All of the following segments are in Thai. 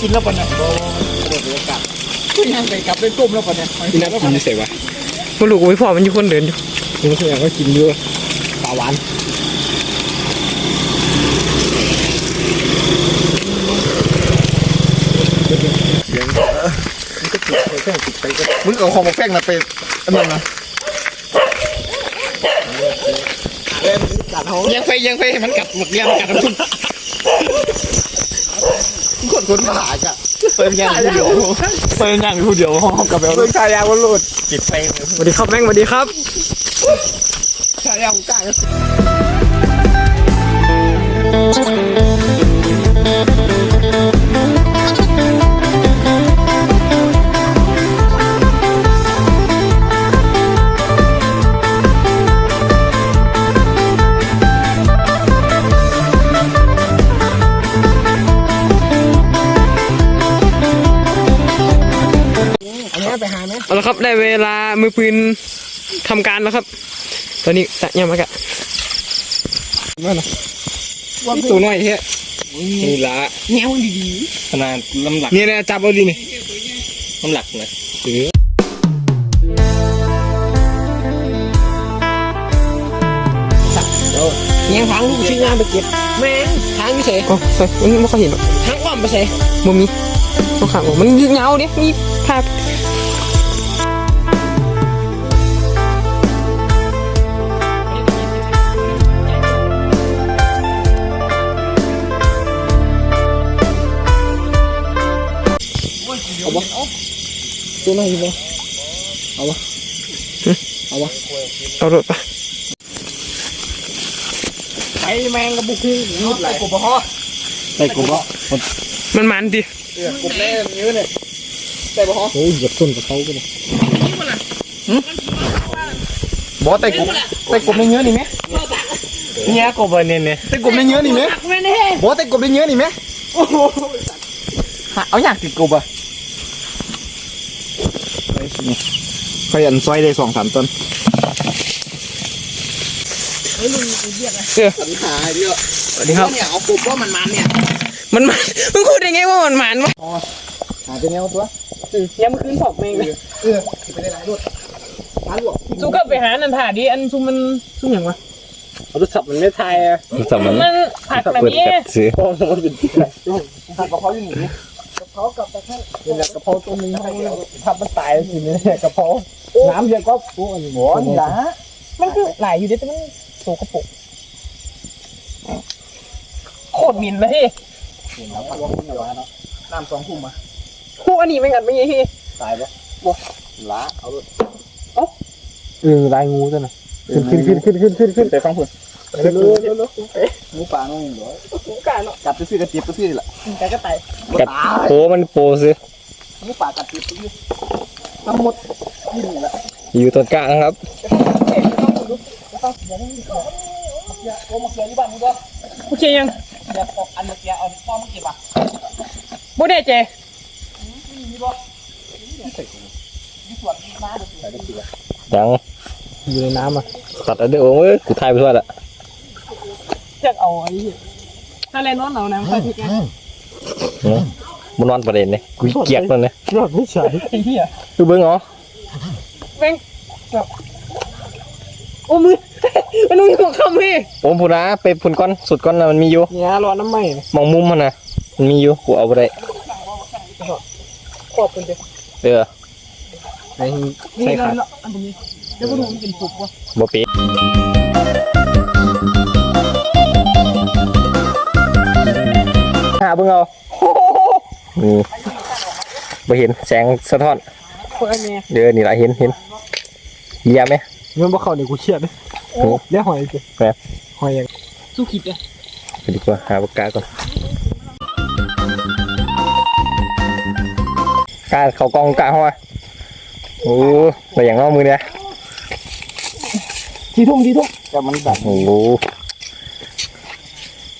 กินแล้วปะเนี่ยก็ยังไปกลับได้ต้มแล้วปะเนี่ยกินแล้วกินเสร็จวะมันลูกไว้พ่อมันอยู่คนเดินอยู่มึงแสดงว่ากินเยอะปลาหวานมึงเอาของมาแฝงนะไปอันนั้นนะเล่นกัดเขายังไฟยังไฟให้มันกัดหมดเรียงกัดน้ำทุ่น คนคนมาหาจ้ะเปิดงานผู้เดียวเปิดงานผู้เดียวห้องกับแบบเรื่องชายยางมันหลุดจิตไฟสวัสดีครับแม่งสวัสดีครับชายยังกล้าอั ครับได้เวลามือปืนทำการแล้วครับ ตอนนี้ตะยังมากะตัวน้อยเฮ้ยนี่ละแง่มึงดีขนาดลำหลักนี่นะจับเอาดินี่ลำหลักนะถือๆยังทางลูกชิ้นงานไปเก็บแม่งทางนี่เฉยโอ้ใส่มันไม่ค่อยเห็นหรอกทางอ้อมไปเฉยมุมนี้ต้องขังมันเงาดิมีภาพ ตัวไหนอยู่บ่เอารถปะไปแมงกับบุกนี่ไหลกบบ่ฮอไหลกบบ่มันมันดิเออกบแน่ยื้อเนี่ยใส่บ่ฮอโอ้ยเหยียบต้นกับเขาก็ได้บ่ไต่กบไต่กบในเนื้อนี่ไหมเนี่ยกบเนี่ยเนี่ยไต่กบในเนื้อนี่ไหมบ่ไต่กบในเนื้อนี่ไหมโอ้โหเอาอยากติดกบอะ ขยันซอยได้สองสามต้นเสื้อปัญหาเดียวสวัสดีครับเนี่ยเอากบว่ามันมันเนี่ย มันมันมึงพูดได้ไงว่ามันมันวะหาเป็นแนวตัวยังมันคืนสอบเองเลยเออสิไปได้หลายรถหาลวกสู้ก็ไปหานันถ่าดิอันซุมมันซุมอย่างวะรถสับมันไม่ทายอะรถสับมันมันผักแบบนี้ซื้อมันเป็นผัดกะเพราอยู่นี่กะ เพรากับตะไคร้เป็นกะเพราตัวนึงทับมันตายสิเนี่ยกะเพราน้ำเยอะก็ปุ๊บอันนี้บ่นี่ล่ะมันคือหลายอยู่ดิแต่มันโตกระปุกโคตรหมินเลยพี่น้ำลวกนี่ว่าเนาะน้ำสองทุ่มมาคู่อันนี้ไม่กันไม่ยี่พี่ตายบ่ล้าเอารถเออลายงูตัวน่ะขึ้นขึ้นขึ้นขึ้นขึ้นขึ้นไปฟังเพื่อน เร็วเร็วเร็วหมูป่าน้องเหรอกูกล้าเนาะกัดไปซื้อกระเจี๊บซื้อนี่แหละแต่ก็ตายกัดโผมันโปซื้อหมูป่ากัดเจี๊ยบไปซื้อทั้งหมดกินนี่แหละอยู่ต้นกลางครับโอ้มาเกลือที่บ้านนี่บ่โอเคยังเดี๋ยวอันเมื่อกี้เอาป้อมเก็บอะบ่ได้เจยังอยู่ในน้ำอะตัดเอาเดียวโอ้ยกูทายไปทั่วละ เชือกเอาไอ้ถ้าแลนอนเอานะมันพิการมันนอนประเด็นเนี่ยกูเกลียดมันเนี่ยรอดไม่ใช่ไอ้เหี้ยดูเบิ้งเหรอแม่งแบบโอ้มือมันนุ่งของคำพี่โอ้พูนะไปพุ่นก้อนสุดก้อนนะมันมีอยู่เนี่ยรอน้ำไหมมองมุมมันนะมันมีอยู่กูเอาไปได้ขอบคุณเด็กเออนี่เลยเนาะอันนี้เดี๋ยวกูดูมันเป็นสุกวะบ่ปีาเบิ้งเอานี่บ่เห็นแสงสะท้อนคนอันนี้เดี๋ยวนี่ละเห็นเห็นเยี่ยมไหมเงินบ่เข้าเดี๋ยวกูเครียดเลยโอ้เรียกหอยสิแบบหอยยังสู้ขีดเลยไปดีกว่าหาปากกาก่อนกาเขากองกาหัวโอ้ไปอย่างนอกมือเนี่ยที่ทุ่มที่ทุ่มแต่มันแบบโอ้โ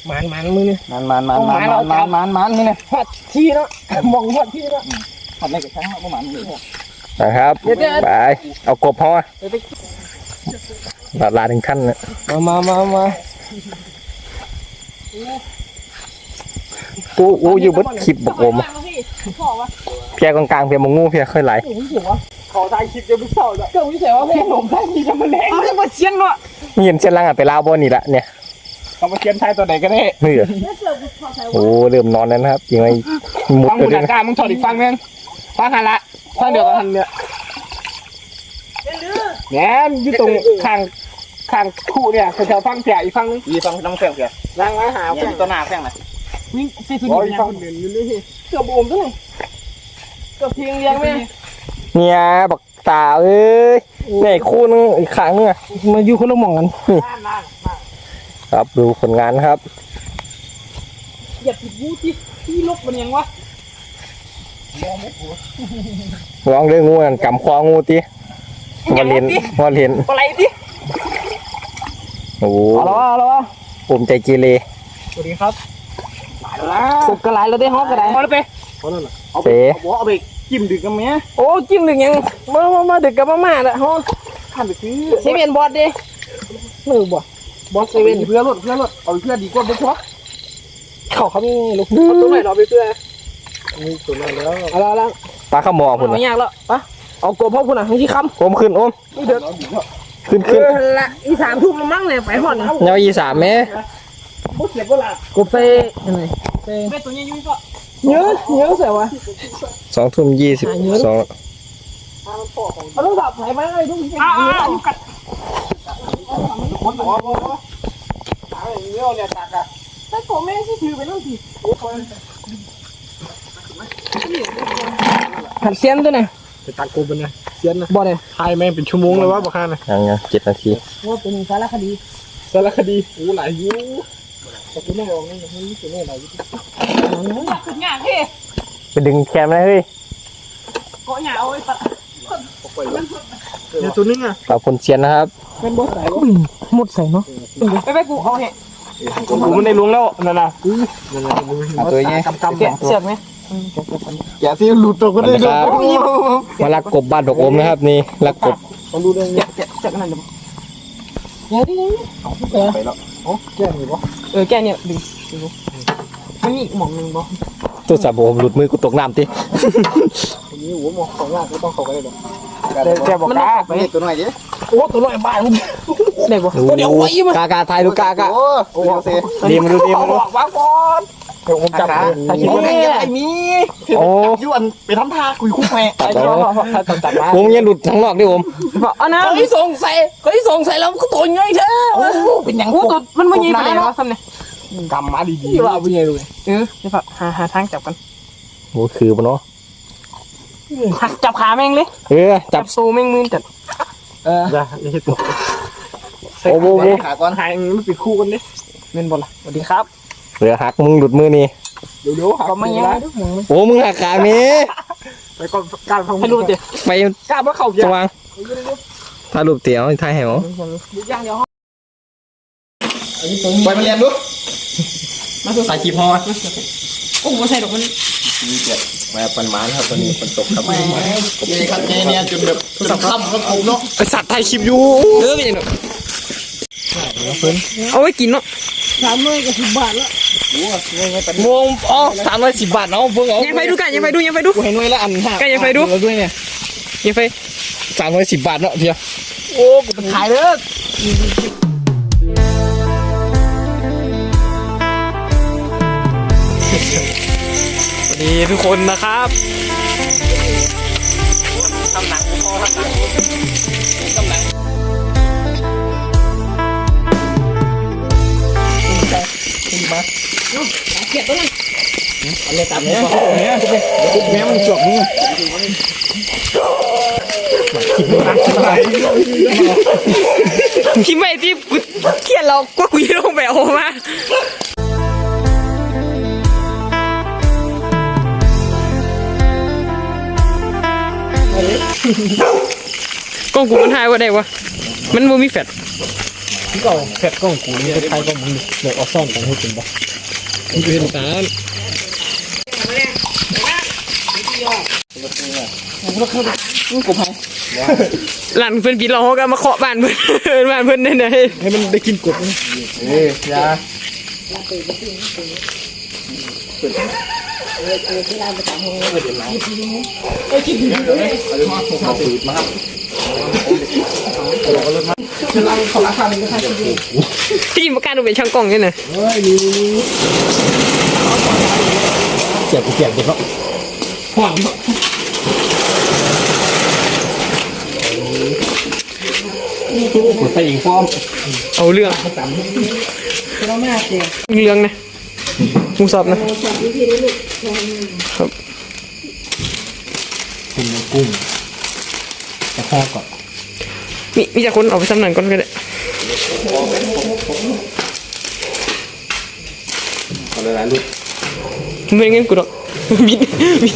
หมันมันมือเนี่ยมันมันมันมันมันมันมันนี่นะผัดที่เนาะมองผัดที่เนาะผัดอะไรกับช้างประมาณนี้นะครับเดี๋ยวเดี๋ยวไปเอากบเขาอะลาดลาถึงขั้นนะมามามามากูกูอยู่บนคลิปบอกผมพี่เพียกลางๆเพียมงงูเพียค่อยไหลขอทายคลิปเดี๋ยวมึงเศร้าเลยเจ้าวิเศษว่าเพลงผมได้มีจะมาแรงเอาจะมาเชียนเนาะเห็นเส้นล่างอะไปลาวบนนี่ละเนี่ย เขามาเชียนไทยตัวไหนกันแน่เฮ้ยโอ้เริ่มนอนแล้วนะครับยังไงมุดฟังไปมึงด้วยหากามึงถอดอีกฟังนึงฟังหันละฟังเดียวกันหันเนี่ยแหนมอยู่ตรงข้างข้างคู่เนี่ยแถวๆฟังเสียอีกฟังนึงอีฟังน้ำแฝงเสียล้างไว้หาเนี่เพื่ยอนตัวหน้าแฝงเลยวิ่งไปสุดอีกฟังเดินอยู่นี่เกือบโอมด้วยเกือบเพียงเลี้ยงแม่เนี่ยบักตาเอ้ยเนี่ยอีกคู่นึงอีกครั้งนึงอะมาอยู่คนละหม่องกัน ครับดูผลงานครับ อย่าผิดวูที่ที่ลบมันยังวะลองเรื่องงูกันกำคองูตีวอลเลนวอลเลนอะไรดิโอ้โหเอาละเอาละผมใจเกเรสวัสดีครับกบกระไรแล้วได้ฮอกกระไรเอาไปเสบอกเอาไปจิ้มดึกกันไหมโอ้จิ้มหนึ่งยังมามามาดึกกับมาม่าละฮะข้ามไปซื้อเซเว่นบอสดิมือบอส บอสเซเว่นเพื่อรถเพื่อรถเอาเพื่อดีกว่าบุกวะเขาเขามีลูกตัวไหนเราไปเพื่อมีตัวนั้นแล้วเอาละแล้วปลาข้าวหมอพุ่นไม่น่ะยากแล้วปะเอากบพ่อคุณอะให้ที่คโอมขึ้นโอมำนี่เดินขึ้นเอขึ้นอละอีสามทุ่มแล้วมั้งเนี่ยไปหอดนะเงาอีสามแม่บุกเสียก็ละกบเซ่ยังไงเซ่เป็นตัวนี้ยุ่งก็เยอะเยอะเสียวะสองทุ่มยี่สิบสองเอาลูกดับไหนไปเลยทุกทีอ่าอยู่กัด คนหัวบ่ตาเงี้ยเนี่ยตากะแต่กบแม่ที่ถือไปนั่งสิหันเซียนตัวไหนไปตากกูเป็นไงเสียนนะบอเนี่ยทายแม่งเป็นชั่วโมงเลยวะบอกข้านะยังยังเจ็ดนาทีว่าเป็นสารคดีสารคดีโอ้หลายยูแต่กูไม่ออกนี่มันไม่ใช่แน่หลายยูขึ้นหยาเฮ้ไปดึงแคมนะเฮ้ยเกาะหยาเอาไว้ตัด เนี่ยตัวนึงอะขอบคุณเชียนนะครับเป็นบอสใส่หมดใส่เนาะไปไปกูเอาเห็กูมันได้ล้วงแล้วนั่นน่ะนั่นน่ะเอาตัวนี้กำกำแกะเสียบไหมแกะสิหลุดตัวก็ได้ด้วยมาลักกบบ้านดอกอมนะครับนี่ลักกบต้องดูด้วยแกะแกะแกะขนาดนี้เดี๋ยวดิไปแล้วโอ้แกะนี่วะเออแกะเนี่ยดึงดึงมันมีหมองนึงบ่ตัวสาบผมหลุดมือกูตกน้ำติทีนี้หัวมองของยากก็ต้องเข้าไปเลยแต่ แกบอกกาไปตัวหน่อยดิโอ้ตัวน้อยบ้ามึงได้บ่ดูดูกากาทายดูกากาโอ้โหเซ่ดีมาดูดีมาดูวางก่อนเดี๋ยวผมจับถ่ายคลิปไว้ไอ้มีโอ้ยวนไปทำท่าคุยคุกแม่ตัดไอ้ต่พ่ออพ่อพ่อจับมาผมยังหลุดทั้งนอกดิผมอันนั้นเขาที่สงสัยเขาที่สงสัยแล้วก็ตัวใหญ่เท่โอ้เป็นอย่างโอ้ตัวมันมันใหญ่ไปไหนวะซ้ำเนี่ยกำมาดีที่ว่าเป็นใหญ่เลยเออเดี๋ยวหาหาทางจับกันโอ้คือปะเนาะ จับขาแม่งเลยเออจัจับบโซ่แม่งมือจัดเออๆจ้ะนี่ตัวโอ้โหขาก่อนหายมันปิดคู่กันดิเงินบอลละสวัสดีครับเหลือหักมึงหลุดมือนี่เดี๋ยวเดี๋ยวหาก็ไม่ยังโอ้มึงหักขาเนี้ไปก่อนการทำให้รู้เดี๋ยวไปกล้าว่าเข่าสเกี่ยวว่างถ้ารูปเตี๋ยวถ่ายให้หมอย่างเดียวไปมาเรียนดูมาสายขีพอโอ้โหใส่ดอกมัน มาปันหมานครับตอนนี้ฝนตกครับนี่ครับเนี่ยจนแบบจนค่ำแล้วผมเนาะไอสัตว์ถ่ายคลิปอยู่เออเป็นยังไงเอาไว้กินเนาะสามมื้อก็สิบบาทละวงอ๋อสามร้อยสิบบาทเนาะเพิ่งเอายังไฟดูกันยังไฟดูยังไฟดูกูเห็นไว้แล้วอันห้ากันยังไฟดูแล้วด้วยเนี่ยยังไฟสามร้อยสิบบาทเนาะเพียโอ้ขายเลิก ดีทุกคนนะครับทำหนังพ่อทำหนังทำหนังคุณบัสเกียบตัวนึงเอาเลยตามเนี่ยเนี่ยแม่มันจบนี่ที่ไม่ที่กูเขียนเราก็กูลงแบบอามา กล้องกูมันหายว่าได้วะมันบ่มีแฟลชก็แพทกล้องกูนี่ไทยก็มึงเดี๋ยวเอาซ่อนกันให้เป็นบ่มึงเป็นการหลานเพื่อนพี่เราเขาก็มาเคาะบ้านเพื่อนบ้านเพื่อนได้ไหนให้มันได้กินกบนะ เอ้ยยาพี่มาการดูเป็นช่างกล้องเนี่ยนะเสียบกูเสียบเด็กเนาะห่อนกูใส่อิงฟอมเอาเรื่องเรื่องนะ มูสอบนะกินน้ำกุ้งแต่พ่อก่อนมีมีแต่คนเอาไปสำนักก่อนก็ได้เอาเลยนะลูกไม่เงินกูหรอกบิดบิด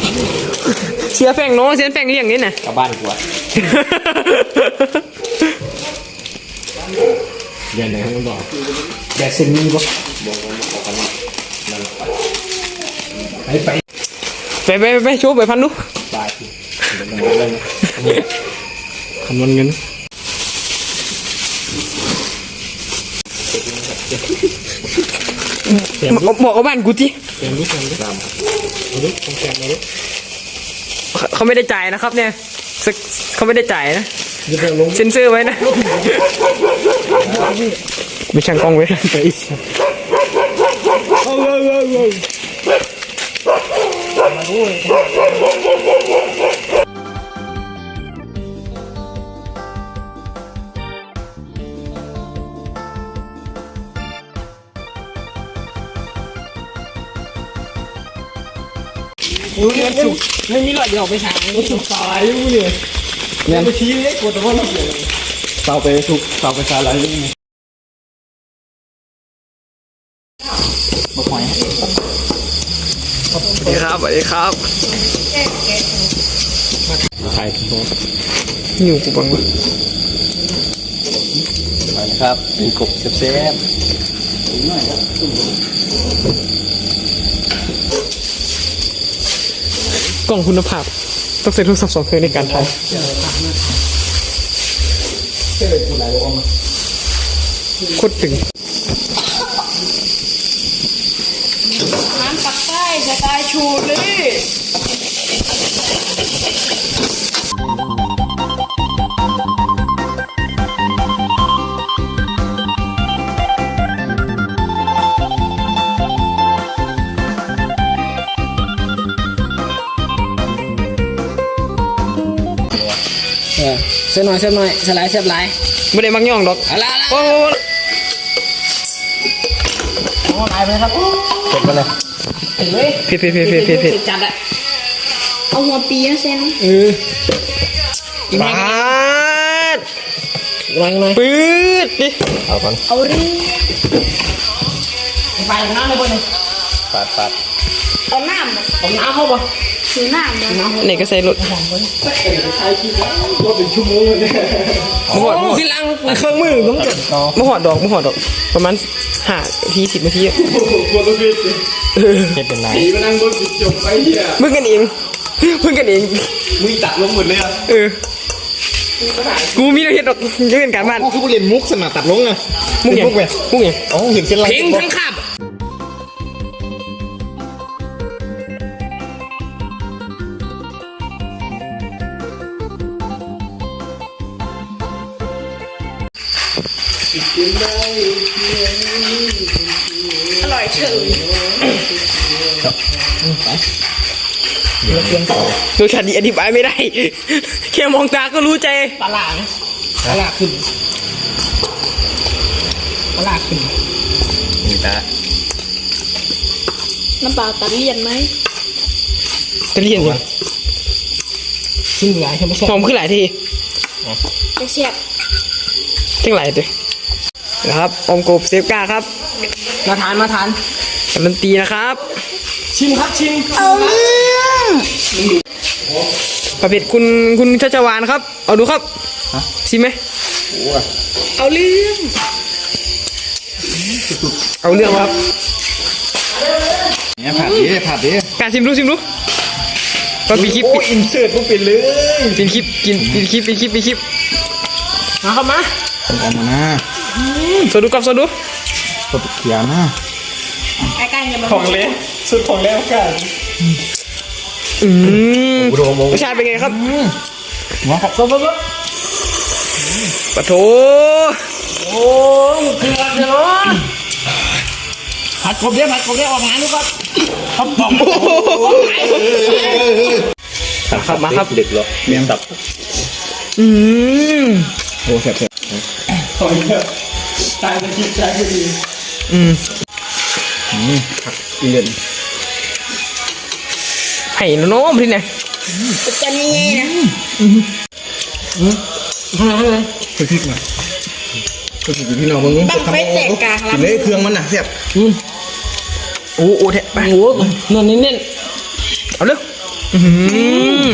เสียแฟงเนาะเสียแฟงเลี้ยงนี่นะกลับบ้านกูอะเดี๋ยวไหนให้มันบอกแกเส้นนี้ปะบอกว่าบอกกันว่านั่น ไปไปไปไปไปไปโชว์ไปพันดูบายสิเดี๋ยวมันเล่นนี่คำนวณเงินบอกบอกกับบ้านกูที่เต็มลูกเต็มลูกตามเอาลูกตรงแกงเอาลูกเขาไม่ได้จ่ายนะครับเนี่ยสักเขาไม่ได้จ่ายนะยืดเร็วลงเซ็นเซอร์ไว้นะไม่ช่างกล้องไว้ไป อีกไม่มีหลอดเดียวไปฉายสุดสายอยู่เนี่ยเนี่ยไปชี้เลยกดแต่ว่าเราเสียนเสาไปสุกเสาไปสายอะไรยังไงมาควาย สวัสดีครับสวัสดีครับใครโดนอยู่กูบังวะไปนะครับมีกบเซฟกล้องคุณภาพ ต้องใช้โทรศัพท์สองเครื่องในการถ่ายโคตรตึง ร้านปักใต้ สไตล์ชูเลยเออเส้นหน่อยเส้นหน่อยสไลด์เสียบไหลไม่ได้มักย่องดอกเอาละโอ้โห โอ้ไหลไปครับๆกดมาเลย เห็นเลยเผ็ดเผ็ดเผ็ดเผ็ดเผ็ดเผ็ดจัดอะเอาหัวปีนะเซนเออกินปแม่าดหน่อยหน่อยปื๊ดดิเอาก่อนเอาเรื่องไปน้ำเลยบนเลยปัดปัดเอาน้ำมาเอาน้ำเข้าบ่ถือน้ำมาไหนก็ใส่รถโอ้โหที่ลังเครื่องมือต้องจดมะหอดดอกมะหอดดอก ประมาณห้าทีสิบนาทีอะ เก็บเป็นนายเพิ่งกันเองเพิ่งกันเองมึงตัดลงหมดเลยอะเออกูมีเห็ดดอกเยอะกันการบ้านกูคือผู้เรียนมุกสนาตัดลงอะมุกอย่างมุกไงมุกอย่างอ๋อเห็นเส้นลายเพลงทั้งขับอร่อยเฉย รสชาติดีอธิบายไม่ได้ แค่มองตาก็รู้ใจปลาหลาไหมปลาหลาขึ้นปลาหลาขึ้นนี่ตาน้ำปลาตัดเลี่ยนไหมจะเรียนยังชิ้นใหญ่ใช่ไหมใช่หอมขึ้นหลายทีจะเสียบทั้งหลายทีนะครับอมกบเซฟกาครับ มาทานมาทานการันตีนะครับ ชิมครับชิมเอาเรื่องประเภทคุณคุณชัชวานครับ เอาดูครับชิมไหมเอาเรื่องเอาเรื่องครับเนี่ยผัดดิผัดดิการชิมดูชิมดูก็ปีคลิปโอ้อินเสิร์ตพวกเป็นเลยปีคลิปกินปีคลิปปีคลิปปีคลิปมาครับมาผมออกมาหน้าสวดดูกับสวดดู กดเขียนหน้าใกล้ๆอย่ามาของเละสุดของเละกันอืมกูโดนโมรสชาติเป็นไงครับมาครับปะโถโอ้เกลือเนาะผัดกบเดี๋ยวผัดกบเดี๋ยวออกงานดูครับครับบอกครับมาครับเด็กเหรอเมียงตับอืมโอ้แซ่บแซ่บตอนนี้ตายไปคิดใจพอดี อืมผักอีเลียนให้น้องๆพี่เนี่ยจะนี่นะข้างในข้างในพริกมาพริกพี่น้องมึงบังไฟแตกกลางกินลำเลยเครื่องมันน่ะแซ่บอืมโอ้โหแทะไปโอ้โหเน้นเน้นเอาเร็วอืม